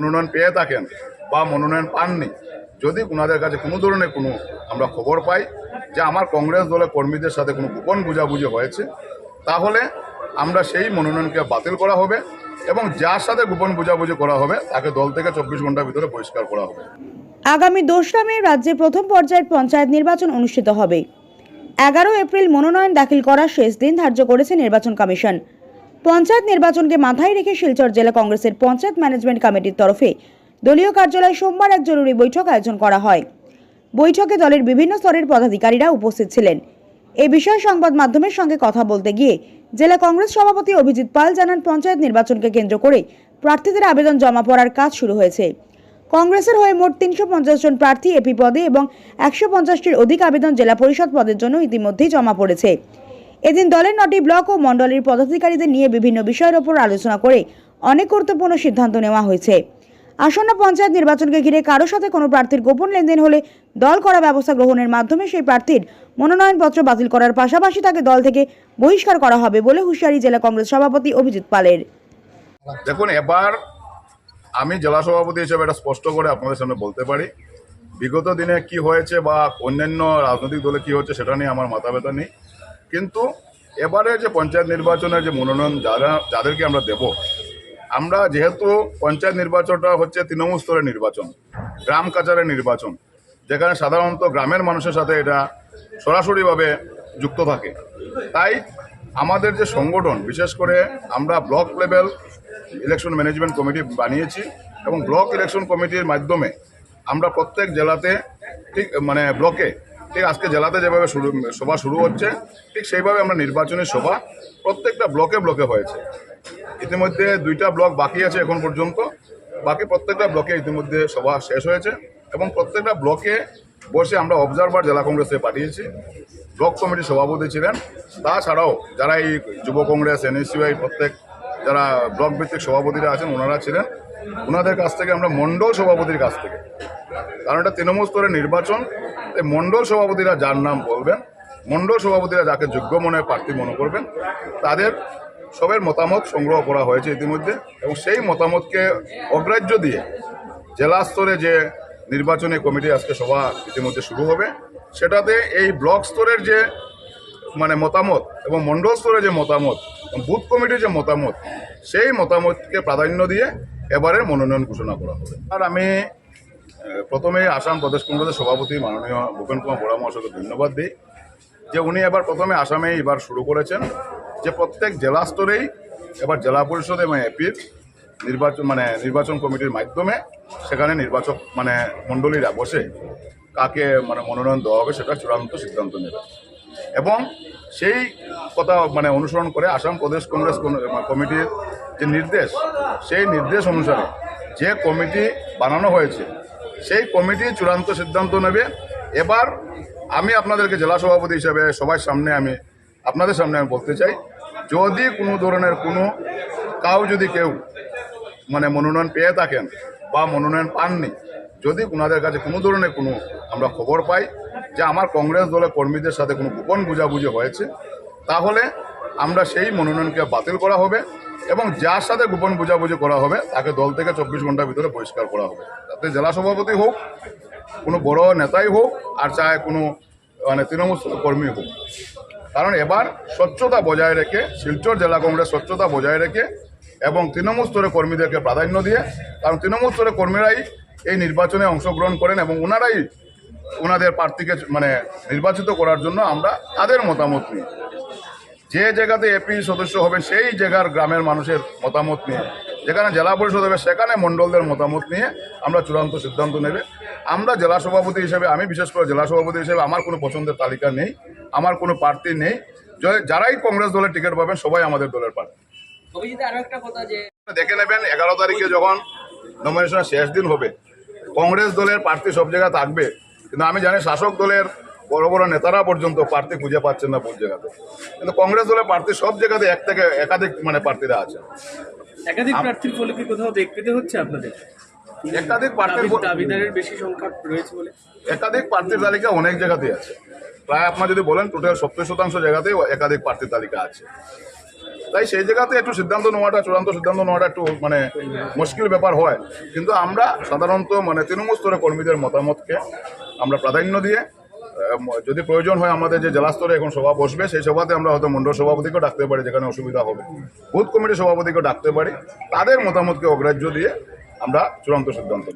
মনোনয়ন পেয়ে থাকেন বা মনোনয়ন পাননি, যদি ওনাদের কাছে কোনো ধরনের কোনো আমরা খবর পাই যে আমার কংগ্রেস দলের কর্মীদের সাথে কোনো গোপন বুঝাবুঝি হয়েছে, তাহলে আমরা সেই মনোনয়নকে বাতিল করা হবে এবং যার সাথে গোপন বুঝাবুঝি করা হবে, তাকে দল থেকে চব্বিশ ঘণ্টার ভিতরে বহিষ্কার করা হবে। আগামী দোসরা মে রাজ্যে প্রথম পর্যায়ের পঞ্চায়েত নির্বাচন অনুষ্ঠিত হবে। এগারো এপ্রিল মনোনয়ন দাখিল করার শেষ দিন ধার্য করেছে নির্বাচন কমিশন। পঞ্চায়েত নির্বাচনকে মাথায় রেখে শিলচর জেলা কংগ্রেসের পঞ্চায়েত ম্যানেজমেন্ট কমিটির তরফে দলীয় কার্যালয়ে সোমবার এক জরুরি বৈঠক আয়োজন করা হয়। বৈঠকে দলের বিভিন্ন স্তরের পদাধিকারীরা উপস্থিত ছিলেন। এ বিষয়ে সংবাদ মাধ্যমের সঙ্গে কথা বলতে গিয়ে জেলা কংগ্রেস সভাপতি অভিজিৎ পাল জানান, পঞ্চায়েত নির্বাচনকে কেন্দ্র করে প্রার্থীদের আবেদন জমা পড়ার কাজ শুরু হয়েছে। কংগ্রেসের হয়ে মোট তিনশো পঞ্চাশ জন প্রার্থী এপি পদে এবং একশো পঞ্চাশটির অধিক আবেদন জেলা পরিষদ পদের জন্য ইতিমধ্যেই জমা পড়েছে। এদিন দলের নটি ব্লক ও মণ্ডলীর পদাধিকারীদের নিয়ে বিভিন্ন বিষয়ের ওপর আলোচনা করে অনেক গুরুত্বপূর্ণ সিদ্ধান্ত নেওয়া হয়েছে। আসন্ন পঞ্চায়েত নির্বাচনকে ঘিরে কারও সাথে কোনো প্রার্থীর গোপন লেনদেন হলে দল করা ব্যবস্থা গ্রহণের মাধ্যমে সেই প্রার্থীর মনোনয়নপত্র বাতিল করার পাশাপাশি তাকে দল থেকে বহিষ্কার করা হবে বলে হুঁশিয়ারি জেলা কংগ্রেস সভাপতি অভিজিৎ পালের। দেখুন, এবার আমি জেলা সভাপতি হিসেবে এটা স্পষ্ট করে আপনাদের সামনে বলতে পারি। বিগত দিনে কি হয়েছে বা অন্যান্য রাজনৈতিক দলে কি হচ্ছে সেটা নিয়ে আমার মাথা ব্যথা নেই। কিন্তু এবারে যে পঞ্চায়েত নির্বাচনের যে মনোনয়ন যারা, যাদেরকে আমরা দেব, আমরা যেহেতু পঞ্চায়েত নির্বাচনটা হচ্ছে তৃণমূল স্তরের নির্বাচন, গ্রাম কাচারের নির্বাচন, যেখানে সাধারণত গ্রামের মানুষের সাথে এটা সরাসরিভাবে যুক্ত থাকে। তাই আমাদের যে সংগঠন, বিশেষ করে আমরা block level election management committee বানিয়েছি এবং ব্লক ইলেকশন কমিটির মাধ্যমে আমরা প্রত্যেক জেলাতে ঠিক মানে ব্লকে ঠিক আজকে জেলাতে যেভাবে শুরু, সভা শুরু হচ্ছে, ঠিক সেইভাবে আমরা নির্বাচনী সভা প্রত্যেকটা ব্লকে ব্লকে হয়েছে। ইতিমধ্যে দুইটা ব্লক বাকি আছে এখন পর্যন্ত। বাকি প্রত্যেকটা ব্লকে ইতিমধ্যে সভা শেষ হয়েছে এবং প্রত্যেকটা ব্লকে বসে আমরা অবজারভার জেলা কংগ্রেসে পাঠিয়েছি। ব্লক কমিটির সভাপতি ছিলেন। তাছাড়াও যারা এই যুব কংগ্রেস, এনএসইউআই প্রত্যেক যারা ব্লক ভিত্তিক সভাপতিরা আছেন, ওনারা ছিলেন। ওনাদের কাছ থেকে, আমরা মণ্ডল সভাপতির কাছ থেকে। কারণ এটা তৃণমূল স্তরের নির্বাচন, এই মণ্ডল সভাপতিরা যার নাম বলবেন মণ্ডল সভাপতিরা যাকে যোগ্য মনে প্রার্থী মনে করবেন, তাদের সবের মতামত সংগ্রহ করা হয়েছে ইতিমধ্যে এবং সেই মতামতকে অগ্রাহ্য দিয়ে জেলা স্তরে যে নির্বাচনী কমিটি আজকে সভা ইতিমধ্যে শুরু হবে, সেটাতে এই ব্লক স্তরের যে মানে মতামত এবং মণ্ডল স্তরের যে মতামত বুথ কমিটির যে মতামত, সেই মতামতকে প্রাধান্য দিয়ে এবারের মনোনয়ন ঘোষণা করা হবে। আর আমি প্রথমে আসাম প্রদেশ কংগ্রেসের সভাপতি মাননীয় ভূপেন কুমার বড়া মহাশয়কে ধন্যবাদ দিই যে উনি এবার প্রথমে আসামে এবার শুরু করেছেন, যে প্রত্যেক জেলা স্তরেই এবার জেলা পরিষদ এবং এপির নির্বাচন মানে নির্বাচন কমিটির মাধ্যমে সেখানে নির্বাচক মানে মণ্ডলীরা বসে কাকে মানে মনোনয়ন দেওয়া হবে সেটা চূড়ান্ত সিদ্ধান্ত নেবে। এবং সেই কথা মানে অনুসরণ করে আসাম প্রদেশ কংগ্রেস কমিটির যে নির্দেশ, সেই নির্দেশ অনুসারে যে কমিটি বানানো হয়েছে, সেই কমিটি চূড়ান্ত সিদ্ধান্ত নেবে। এবার আমি আপনাদেরকে জেলা সভাপতি হিসাবে সবার সামনে আমি আপনাদের সামনে আমি বলতে চাই, যদি কোনো ধরনের কোনো কাউ যদি কেউ মানে মনোনয়ন পেয়ে থাকেন বা মনোনয়ন পাননি যদি ওনাদের কাছে কোনো ধরনের কোনো আমরা খবর পাই যে আমার কংগ্রেস দলের কর্মীদের সাথে কোনো গোপন বুঝাবুঝি হয়েছে, তাহলে আমরা সেই মনোনয়নকে বাতিল করা হবে এবং যার সাথে গোপন বুঝাবুঝি করা হবে, তাকে দল থেকে চব্বিশ ঘণ্টার ভিতরে বহিষ্কার করা হবে। তাতে জেলা সভাপতি হোক, কোনো বড় নেতাই হোক, আর চায় কোনো মানে তৃণমূল কর্মী হোক। কারণ এবার স্বচ্ছতা বজায় রেখে, শিলচর জেলা কংগ্রেস স্বচ্ছতা বজায় রেখে এবং তৃণমূল স্তরে কর্মীদেরকে প্রাধান্য দিয়ে, কারণ তৃণমূল স্তরে কর্মীরাই এই নির্বাচনে অংশগ্রহণ করেন এবং ওনারাই ওনাদের প্রার্থীকে মানে নির্বাচিত করার জন্য আমরা তাদের মতামত নিই। যে জায়গাতে এপি সদস্য হবে সেই জায়গার গ্রামের মানুষের মতামত নিয়ে যেখানে জেলা পরিষদ হবে সেখানে মণ্ডলদের মতামত নিয়ে আমরা চূড়ান্ত সিদ্ধান্ত নেবে। আমরা জেলা সভাপতি হিসেবে আমি বিশেষ করে জেলা সভাপতি হিসেবে আমার কোনো পছন্দের তালিকা নেই আমার কোনো প্রার্থী নেই। যারাই কংগ্রেস দলের টিকিট পাবেন সবাই আমাদের দলের প্রার্থী। দেখে নেবেন এগারো তারিখে যখন নমিনেশনের শেষ দিন হবে কংগ্রেস দলের প্রার্থী সব জায়গায় থাকবে কিন্তু আমি জানি শাসক দলের বড় বড় নেতারা পর্যন্ত প্রার্থী খুঁজে পাচ্ছেন না বহু জায়গাতে। কিন্তু কংগ্রেস দলের প্রার্থী সব জায়গাতে এক থেকে একাধিক মানে প্রার্থীরা আছে। একাধিক প্রার্থীর ফলে কি কোথাও পেতে হচ্ছে আপনাদের? একাধিক প্রার্থীর দাবিদারের বেশি সংখ্যা রয়েছে বলে? একাধিক প্রার্থীর তালিকা অনেক জায়গাতেই আছে। প্রায় আপনার যদি বলেন টোটাল সত্তর শতাংশ জায়গাতেই একাধিক প্রার্থীর তালিকা আছে। তাই সেই জায়গাতে একটু সিদ্ধান্ত নেওয়াটা, চূড়ান্ত সিদ্ধান্ত নেওয়াটা একটু মানে মুশকিল ব্যাপার হয়। কিন্তু আমরা সাধারণত মানে তৃণমূল স্তরে কর্মীদের মতামতকে আমরা প্রাধান্য দিয়ে যদি প্রয়োজন হয় আমাদের যে জেলা স্তরে এখন সভা বসবে, সেই সভাতে আমরা হয়তো মণ্ডল সভাপতিকেও ডাকতে পারি, যেখানে অসুবিধা হবে। বুথ কমিটির সভাপতিকেও ডাকতে পারি। তাদের মতামতকে অগ্রাহ্য দিয়ে আমরা চূড়ান্ত সিদ্ধান্ত